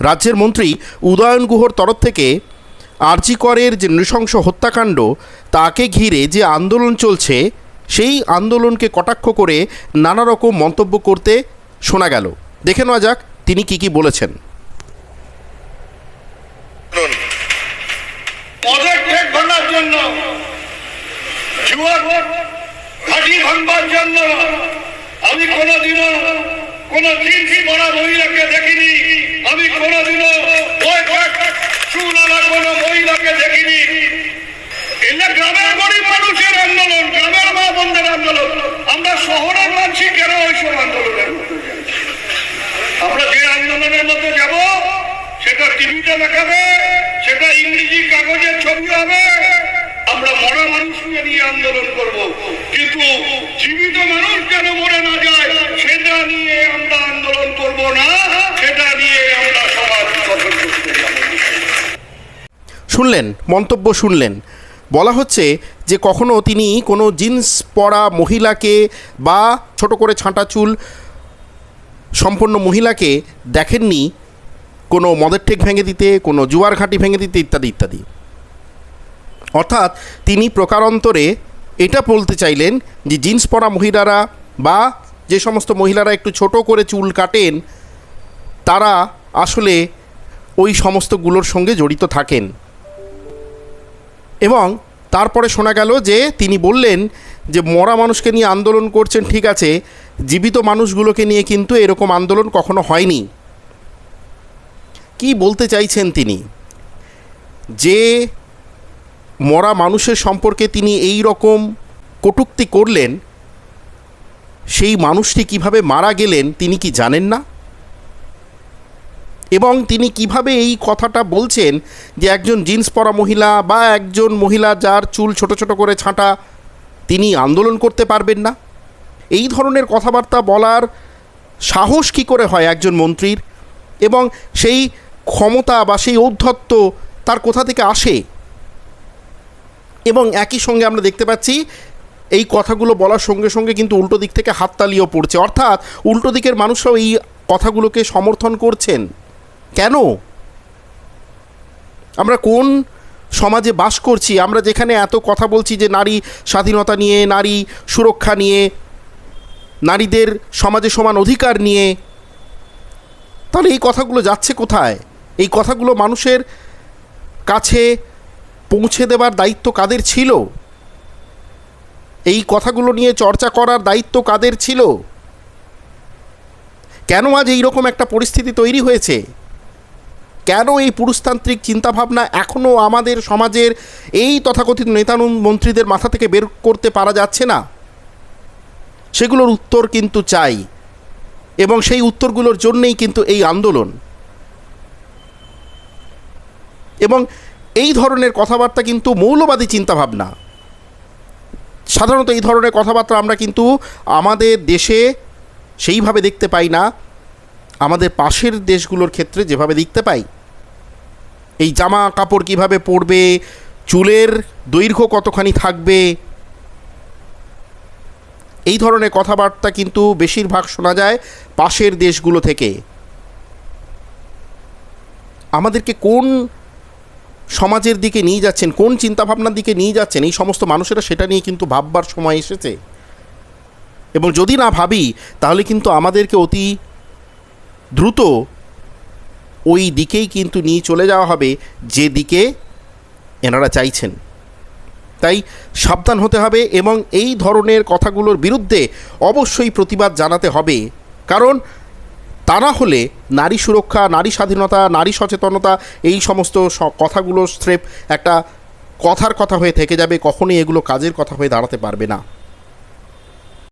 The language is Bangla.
রাজ্যের মন্ত্রী উদয়ন গুহর তরফ থেকে আরজিকরের যে নৃশংস হত্যাকাণ্ড, তাকে ঘিরে যে আন্দোলন চলছে, সেই আন্দোলনকে কটাক্ষ করে নানা রকম মন্তব্য করতে শোনা গেল। দেখে নেওয়া যাক তিনি কি কি বলেছেন। জন্য আমি কোনোদিনও আন্দোলন আন্দোলন। আমরা শহরের মানছি কেন ওইসব আন্দোলনের আমরা যে আন্দোলনের মধ্যে যাব, সেটা টিভিতে দেখাবে, সেটা ইংরেজি কাগজের ছবি হবে আমরা মরা মানুষকে নিয়ে আন্দোলন করব কিন্তু জীবিত মানুষ কেন মরে না যায় সেটা নিয়ে আমরা আন্দোলন করব শুনলেন, মন্তব্য শুনলেন। বলা হচ্ছে যে কখনো তিনি কোনো জিন্স পরা মহিলাকে বা ছোট করে ছাঁটা চুল সম্পন্ন মহিলাকে দেখেননি কোনো মদের ঠেক ভেঙে দিতে, কোনো জুয়ার ঘাঁটি ভেঙে দিতে ইত্যাদি ইত্যাদি। অর্থাৎ তিনি প্রকারান্তরে এটা বলতে চাইলেন যে জিন্স পরা মহিলারা বা যে সমস্ত মহিলারা একটু ছোট করে চুল কাটেন, তারা আসলে ওই সমস্তগুলোর সঙ্গে জড়িত থাকেন। এবং তারপরে শোনা গেল যে তিনি বললেন যে, মরা মানুষকে নিয়ে আন্দোলন করছেন, ঠিক আছে, জীবিত মানুষগুলোকে নিয়ে কিন্তু এরকম আন্দোলন কখনো হয়নি। কি বলতে চাইছেন তিনি? যে মরা মানুষের সম্পর্কে তিনি এই রকম কটূক্তি করলেন সেই মানুষটি কীভাবে মারা গেলেন তিনি কি জানেন না? এবং তিনি কীভাবে এই কথাটা বলছেন যে একজন জিন্স পরা মহিলা বা একজন মহিলা যার চুল ছোট ছোট করে ছাঁটা, তিনি আন্দোলন করতে পারবেন না? এই ধরনের কথাবার্তা বলার সাহস কী করে হয় একজন মন্ত্রীর? এবং সেই ক্ষমতা বা সেই ঔদ্ধত্য তার কোথা থেকে আসে? এবং একই সঙ্গে আমরা দেখতে পাচ্ছি এই কথাগুলো বলার সঙ্গে সঙ্গে কিন্তু উল্টো দিক থেকে হাততালিও পড়ছে। অর্থাৎ উল্টো দিকের মানুষরাও এই কথাগুলোকে সমর্থন করছেন। কেন? আমরা কোন সমাজে বাস করছি? আমরা যেখানে এত কথা বলছি যে নারী স্বাধীনতা নিয়ে, নারী সুরক্ষা নিয়ে, নারীদের সমাজে সমান অধিকার নিয়ে, তাহলে এই কথাগুলো যাচ্ছে কোথায়? এই কথাগুলো মানুষের কাছে পৌঁছে দেবার দায়িত্ব কাদের ছিল? এই কথাগুলো নিয়ে চর্চা করার দায়িত্ব কাদের ছিল? কেন আজ এইরকম একটা পরিস্থিতি তৈরি হয়েছে? কেন এই পুরুষতান্ত্রিক চিন্তাভাবনা এখনও আমাদের সমাজের এই তথাকথিত নেতানু মন্ত্রীদের মাথা থেকে বের করতে পারা যাচ্ছে না? সেগুলোর উত্তর কিন্তু চাই, এবং সেই উত্তরগুলোর জন্যেই কিন্তু এই আন্দোলন। এবং এই ধরনের কথাবার্তা কিন্তু মৌলবাদী চিন্তাভাবনা। সাধারণত এই ধরনের কথাবার্তা আমরা কিন্তু আমাদের দেশে সেইভাবে দেখতে পাই না। আমাদের পাশের দেশগুলোর ক্ষেত্রে যেভাবে দেখতে পাই, এই জামা কাপড় কীভাবে পরবে, চুলের দৈর্ঘ্য কতখানি থাকবে, এই ধরনের কথাবার্তা কিন্তু বেশিরভাগ শোনা যায় পাশের দেশগুলো থেকে। আমাদেরকে কোন সমাজের দিকে নিয়ে যাচ্ছেন, কোন চিন্তাভাবনার দিকে নিয়ে যাচ্ছেন, এই সমস্ত মানুষেরা সেটা নিয়ে কিন্তু ভাববার সময় এসেছে। এবং যদি না ভাবি, তাহলে কিন্তু আমাদেরকে অতি দ্রুত ওই দিকেই কিন্তু নিয়ে চলে যাওয়া হবে, যে দিকে এনারা চাইছেন। তাই সাবধান হতে হবে এবং এই ধরনের কথাগুলোর বিরুদ্ধে অবশ্যই প্রতিবাদ জানাতে হবে। কারণ তা না হলে নারী সুরক্ষা, নারী স্বাধীনতা, নারী সচেতনতা এই সমস্ত কথাগুলো স্রেফ একটা কথার কথা হয়ে থেকে যাবে, কখনই এগুলো কাজের কথা হয়ে দাঁড়াতে পারবে না।